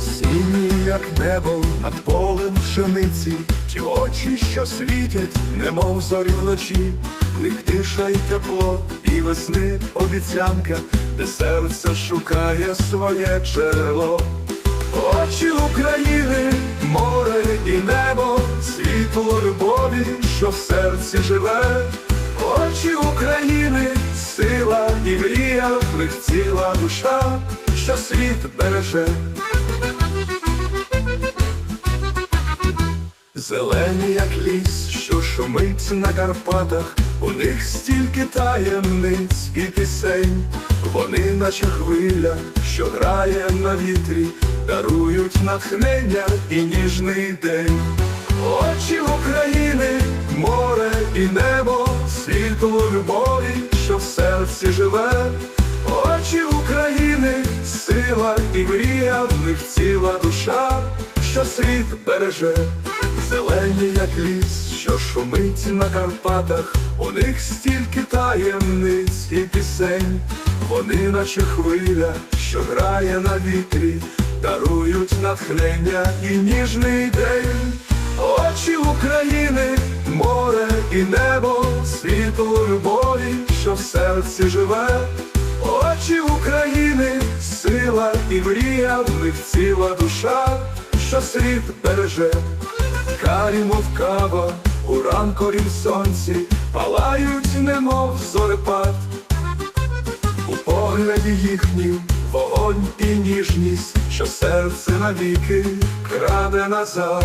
Сині, як небо над полем пшениці, ті очі, що світять, немов зорі вночі, в них тиша й тепло, і весни обіцянка, де серце шукає своє джерело. Очі України, море і небо, світло любові, що в серці живе. Очі України, сила і мрія, в них ціла душа, що світ береже. Зелені, як ліс, що шумить на Карпатах, у них стільки таємниць і пісень, вони, наче хвиля, що грає на вітрі, дарують натхнення і ніжний день. Очі України, любові, що в серці живе. Очі України, сила і мрія, в них ціла душа, що світ береже. Зелені, як ліс, що шумить на Карпатах, у них стільки таємниць і пісень, вони, наче хвиля, що грає на вітрі, дарують натхнення і ніжний день. Очі України, море і небо, світло любові, що в серці живе. Очі України, сила і мрія, в них ціла душа, що світ береже. Карі, мов кава, у ранковім сонці, палають, немов зорепад. У погляді їхнім вогонь і ніжність, що серце навіки краде назад.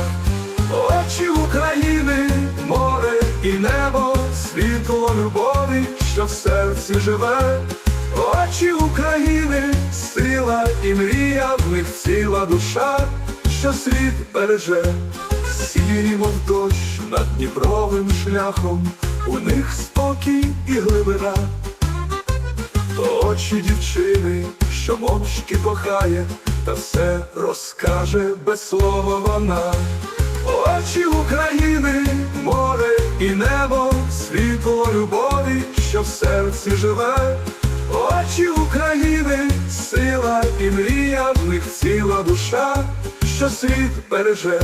Очі України, море і небо, світло любові, що в серці живе. Очі України, сила і мрія, в них ціла душа, що світ береже. Сірі, мов дощ над Дніпровим шляхом, у них спокій і глибина. То очі дівчини, що мовчки кохає, та все розкаже без слова вона. Очі України, море і небо, світло любові, що в серці живе. Очі України, сила і мрія, в них ціла душа, що світ береже.